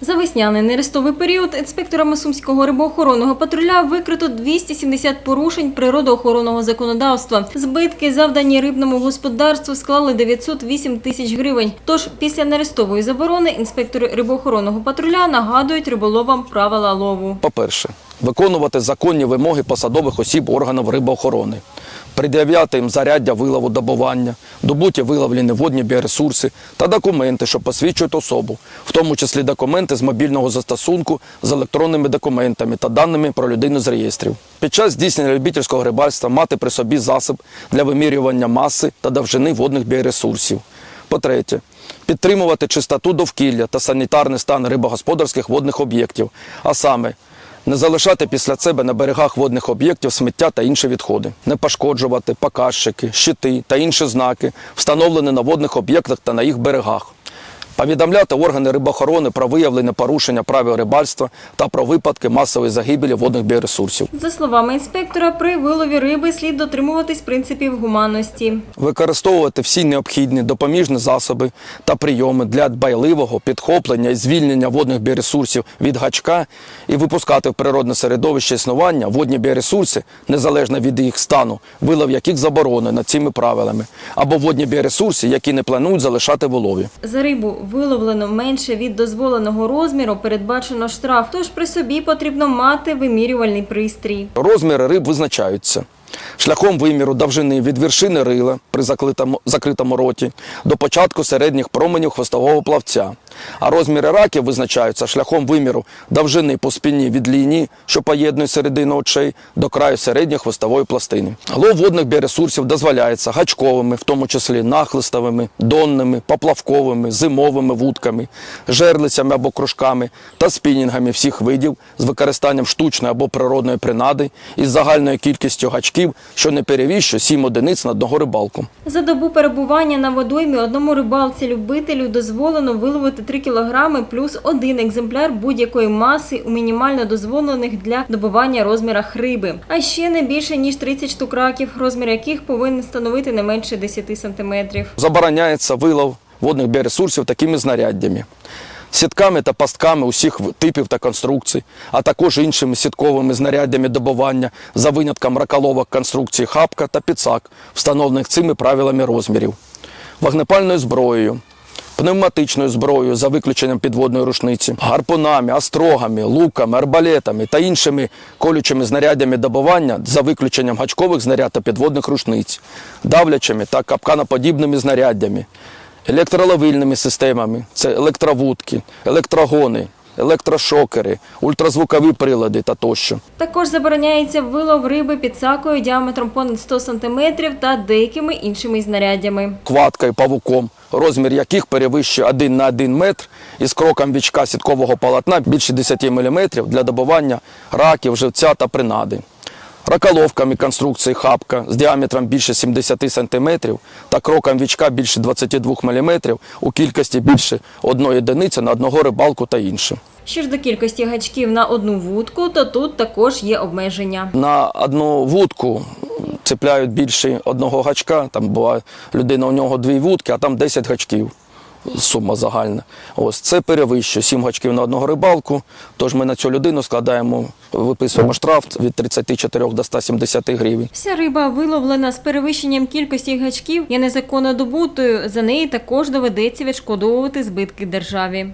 За весняний нерестовий період інспекторами Сумського рибоохоронного патруля викрито 270 порушень природоохоронного законодавства. Збитки, завдані рибному господарству, склали 908 тисяч гривень. Тож після нерестової заборони інспектори рибоохоронного патруля нагадують риболовам правила лову. По-перше, виконувати законні вимоги посадових осіб органів рибоохорони, пред'являти їм заряддя вилову добування, добуті виловлені водні біоресурси та документи, що посвідчують особу, в тому числі документи з мобільного застосунку з електронними документами та даними про людину з реєстрів. Під час здійснення любительського рибальства мати при собі засіб для вимірювання маси та довжини водних біоресурсів. По-третє, підтримувати чистоту довкілля та санітарний стан рибогосподарських водних об'єктів, а саме не залишати після себе на берегах водних об'єктів сміття та інші відходи, не пошкоджувати показчики, щити та інші знаки, встановлені на водних об'єктах та на їх берегах. Повідомляти органи рибоохорони про виявлення порушення правил рибальства та про випадки масової загибелі водних біоресурсів. За словами інспектора, при вилові риби слід дотримуватись принципів гуманності. Використовувати всі необхідні допоміжні засоби та прийоми для дбайливого підхоплення і звільнення водних біоресурсів від гачка і випускати в природне середовище існування водні біоресурси, незалежно від їх стану, вилов яких заборонено цими правилами, або водні біоресурси, які не планують залишати в улові. За рибу виловлено менше від дозволеного розміру передбачено штраф, тож при собі потрібно мати вимірювальний пристрій. Розміри риб визначаються шляхом виміру довжини від вершини рила при закритому, роті до початку середніх променів хвостового плавця. А розміри раків визначаються шляхом виміру довжини по спині від лінії, що поєднує середину очей, до краю середньої хвостової пластини. Лов водних біоресурсів дозволяється гачковими, в тому числі нахлистовими, донними, поплавковими, зимовими вудками, жерлицями або кружками та спінінгами всіх видів з використанням штучної або природної принади із загальною кількістю гачків, що не перевіщує 7 одиниць на одного рибалку. За добу перебування на водоймі одному рибалці-любителю дозволено виловити 3 кілограми плюс один екземпляр будь-якої маси у мінімально дозволених для добування розмірах риби. А ще не більше ніж 30 штук раків, розмір яких повинен становити не менше 10 сантиметрів. Забороняється вилов водних біоресурсів такими знаряддями. Сітками та пастками усіх типів та конструкцій, а також іншими сітковими знаряддями добування за винятком раколовок конструкції хапка та підсак, встановлених цими правилами розмірів, вогнепальною зброєю, пневматичною зброєю за виключенням підводної рушниці, гарпунами, острогами, луками, арбалетами та іншими колючими знаряддями добування за виключенням гачкових знаряд та підводних рушниць, давлячими та капканоподібними знаряддями, електроловильними системами, це електровудки, електрогони, електрошокери, ультразвукові прилади та тощо. Також забороняється вилов риби підсакою діаметром понад 100 сантиметрів та деякими іншими знаряддями. кваткою, павуком, розмір яких перевищує 1 на 1 метр із кроком вічка сіткового полотна більше 10 мм для добування раків, живця та принади. Раколовками конструкції хапка з діаметром більше 70 см та кроком вічка більше 22 мм у кількості більше одної одиниці на одного рибалку та інше. Що ж до кількості гачків на одну вудку, то тут також є обмеження. На одну вудку цепляють більше одного гачка. Там була людина, у нього дві вудки, а там 10 гачків. Сума загальна. Ось це перевищує 7 гачків на одного рибалку. Тож ми на цю людину складаємо, виписуємо штраф від 34 до 170 гривень. Вся риба, виловлена з перевищенням кількості гачків, є незаконно добутою. За неї також доведеться відшкодовувати збитки державі.